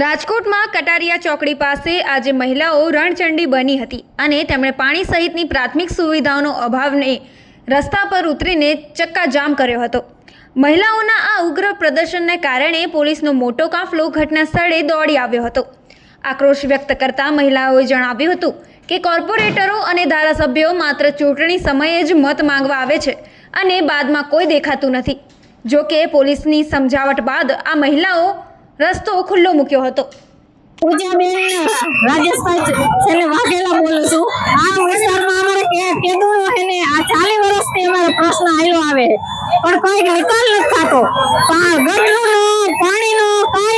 રાજકોટમાં કટારિયા ચોકડી પાસે આજે મહિલાઓ રણચંડી બની હતી અને તેમણે પાણી સહિતની પ્રાથમિક સુવિધાઓનો અભાવને રસ્તા પર ઉતરીને ચક્કાજામ કર્યો હતો. મહિલાઓના આ ઉગ્ર પ્રદર્શનને કારણે પોલીસનો મોટો કાફલો ઘટના સ્થળે દોડી આવ્યો હતો. આક્રોશ વ્યક્ત કરતા મહિલાઓએ જણાવ્યું હતું કે કોર્પોરેટરો અને ધારાસભ્યો માત્ર ચૂંટણી સમયે જ મત માંગવા આવે છે અને બાદમાં કોઈ દેખાતું નથી. જો કે પોલીસની સમજાવટ બાદ આ મહિલાઓ રસ્તો ખુલ્લો મૂક્યો હતો.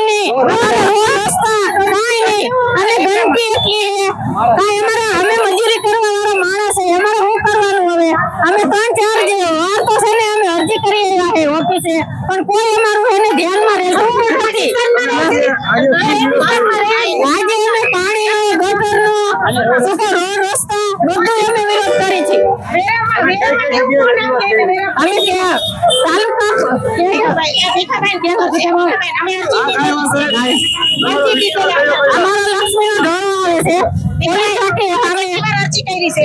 નહીં. રસ્તા નહીં. અને ગંદકી એટલી અમારે અમે મજૂરી કરવા વાળા માણસ છે. અમારે શું કરવાનું હવે? અમે ત્રણ ચાર જે વાર તો છે ને અરજી કરી આવ્યા છે ઓફિસે પણ કોઈ અમારું એને ધ્યાનમાં રહેતું નથી. આજે અમે પાણી ગટરનો સુકો રોડ રસ્તો બધું અમે વિરોધ કરી છે. અમે ત્યાં તાલુકા અમારો લક્ષ્મીનો ઢોરો આવે છે. પોલીસ સાથે અમે અરજી કરી છે.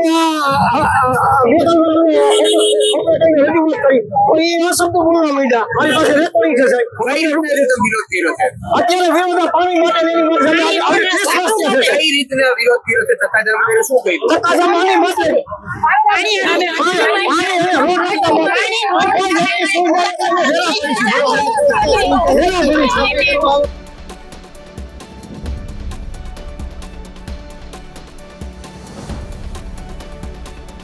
હા અત્યારે વિરોધ પાણી માટે કઈ વિરોધ કર્યો છે? કર્યો શું પાણી માટે. સુવિધા નથી.